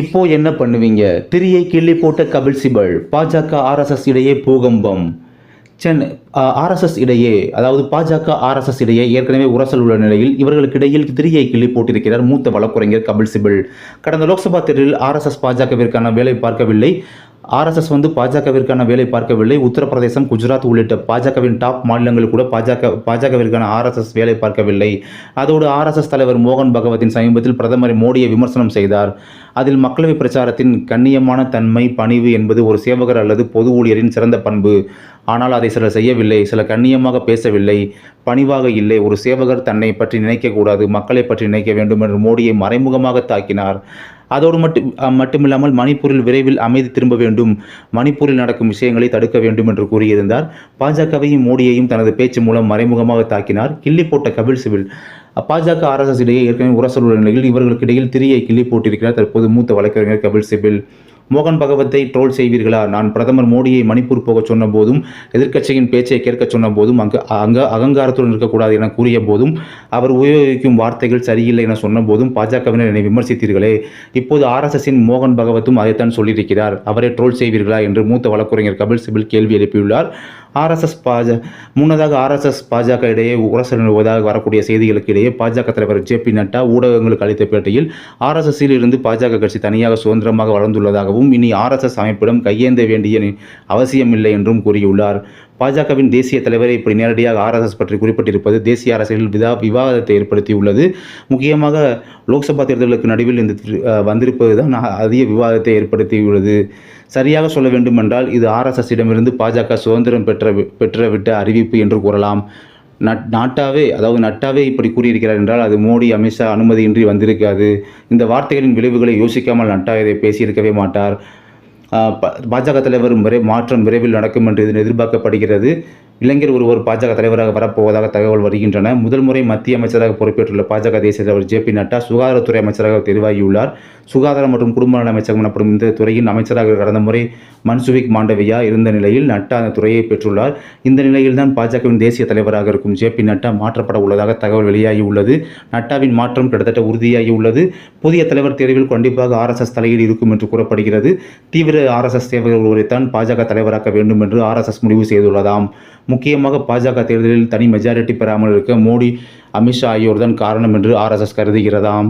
இப்போ என்ன பண்ணுவீங்க? திரியை கிள்ளி போட்ட கபில் சிபல் பாஜக ஆர்எஸ்எஸ் இடையே பூகம்பம். சென்னை ஆர்எஸ்எஸ் இடையே அதாவது பாஜக ஆர்எஸ்எஸ் இடையே ஏற்கனவே உரசல் உள்ள நிலையில் இவர்களுக்கு இடையில் திரியை கிள்ளி போட்டிருக்கிறார் மூத்த வழக்குரைஞர் கபில் சிபல். கடந்த லோக்சபா தேர்தலில் ஆர்எஸ்எஸ் பாஜகவிற்கான வேலை பார்க்கவில்லை. ஆர்எஸ்எஸ் வந்து பாஜகவிற்கான வேலை பார்க்கவில்லை. உத்தரப்பிரதேசம் குஜராத் உள்ளிட்ட பாஜகவின் டாப் மாநிலங்கள் கூட பாஜக பாஜகவிற்கான ஆர்எஸ்எஸ் வேலை பார்க்கவில்லை. அதோடு ஆர்எஸ்எஸ் தலைவர் மோகன் பகவத்தின் சமீபத்தில் பிரதமர் மோடியை விமர்சனம் செய்தார். அதில் மக்களவை பிரச்சாரத்தின் கண்ணியமான தன்மை பணிவு என்பது ஒரு சேவகர் அல்லது பொது ஊழியரின் சிறந்த பண்பு. ஆனால் அதை சிலர் செய்யவில்லை சில கண்ணியமாக பேசவில்லை. பணிவாக இல்லை ஒரு சேவகர் தன்னை பற்றி நினைக்கக்கூடாது மக்களை பற்றி நினைக்க வேண்டும் என்று மோடியை மறைமுகமாக தாக்கினார். அதோடு மட்டும் மட்டுமில்லாமல் மணிப்பூரில் விரைவில் அமைதி திரும்ப வேண்டும். மணிப்பூரில் நடக்கும் விஷயங்களை தடுக்க வேண்டும் என்று கூறியிருந்தார். பாஜகவையும் மோடியையும் தனது பேச்சு மூலம் மறைமுகமாக தாக்கினார். கிள்ளி போட்ட கபில் சிபில் பாஜக ஆர்எஸ்எஸ் இடையே ஏற்கனவே உரசல் உள்ள நிலையில் இவர்களுக்கு இடையில் திரியை கிள்ளி போட்டிருக்கிறார். தற்போது மூத்த வழக்கறிஞர் கபில் சிபில் மோகன் பகவத்தை ட்ரோல் செய்வீர்களா? நான் பிரதமர் மோடியை மணிப்பூர் போக சொன்ன போதும் எதிர்க்கட்சியின் பேச்சை கேட்க சொன்ன போதும் அங்கு அங்க அகங்காரத்துடன் இருக்கக்கூடாது என கூறிய போதும் அவர் உபயோகிக்கும் வார்த்தைகள் சரியில்லை என சொன்ன போதும் பாஜகவினர் என்னை விமர்சித்தீர்களே. இப்போது ஆர்எஸ்எஸின் மோகன் பகவத்தும் அதைத்தான் சொல்லியிருக்கிறார். அவரை ட்ரோல் செய்வீர்களா? என்று மூத்த வழக்குரைஞர் கபில் சிபில் கேள்வி எழுப்பியுள்ளார். ஆர்எஸ்எஸ் பாஜ முன்னதாக ஆர்எஸ்எஸ் பாஜக இடையே உரசல் நிலவுவதாக வரக்கூடிய செய்திகளுக்கு இடையே பாஜக தலைவர் ஜே பி நட்டா ஊடகங்களுக்கு அளித்த பேட்டியில் ஆர்எஸ்எஸ்ஸில் இருந்து பாஜக கட்சி தனியாக சுதந்திரமாக வளர்ந்துள்ளதாகவும் இனி ஆர்எஸ்எஸ் அமைப்பிடம் கையேந்த வேண்டிய அவசியமில்லை என்றும் கூறியுள்ளார். பாஜகவின் தேசிய தலைவரை இப்படி நேரடியாக ஆர்எஸ்எஸ் பற்றி குறிப்பிட்டிருப்பது தேசிய அரசியலில் விதா விவாதத்தை ஏற்படுத்தியுள்ளது. முக்கியமாக லோக்சபா தேர்தலுக்கு நடுவில் இந்த வந்திருப்பது தான் அதிக விவாதத்தை ஏற்படுத்தியுள்ளது. சரியாக சொல்ல வேண்டுமென்றால் இது ஆர்எஸ்எஸ் இடமிருந்து பாஜக சுதந்திரம் பெற்ற பெற்றுவிட்ட அறிவிப்பு என்று கூறலாம். நட் நாட்டாவே அதாவது நட்டாவே இப்படி கூறியிருக்கிறார் என்றால் அது மோடி அமித்ஷா அனுமதியின்றி வந்திருக்காது. இந்த வார்த்தைகளின் விளைவுகளை யோசிக்காமல் நட்டா இதை பேசியிருக்கவே மாட்டார். பாஜக தலைவர் விரை மாற்றம் விரைவில் நடக்கும் என்று எதிர்பார்க்கப்படுகிறது. இளைஞர் ஒருவர் பாஜக தலைவராக வரப்போவதாக தகவல் வருகின்றன. முதல் முறை மத்திய அமைச்சராக பொறுப்பேற்றுள்ள பாஜக தேசிய தலைவர் ஜே பி நட்டா சுகாதாரத்துறை அமைச்சராக தெரிவாகியுள்ளார். சுகாதாரம் மற்றும் குடும்ப நல அமைச்சகம் எனப்படும் இந்த துறையின் அமைச்சராக கடந்த முறை மன்சுவிக் மாண்டவியா இருந்த நிலையில் நட்டா அந்த துறையை பெற்றுள்ளார். இந்த நிலையில்தான் பாஜகவின் தேசிய தலைவராக இருக்கும் ஜே பி நட்டா மாற்றப்பட உள்ளதாக தகவல் வெளியாகி உள்ளது நட்டாவின் மாற்றம் கிட்டத்தட்ட உறுதியாகி உள்ளது புதிய தலைவர் தேர்வில் கண்டிப்பாக ஆர்எஸ்எஸ் தலையீடு இருக்கும் என்று கூறப்படுகிறது. தீவிர ஆர்எஸ்எஸ் சேவகர் ஒருவரைத்தான் பாஜக தலைவராக்க வேண்டும் என்று ஆர்எஸ்எஸ் முடிவு செய்துள்ளதாம். முக்கியமாக பாஜக தேர்தலில் தனி மெஜாரிட்டி பெறாமல் இருக்க மோடி அமித்ஷா ஆகியோர்தான் காரணம் என்று ஆர்எஸ்எஸ் கருதுகிறதாம்.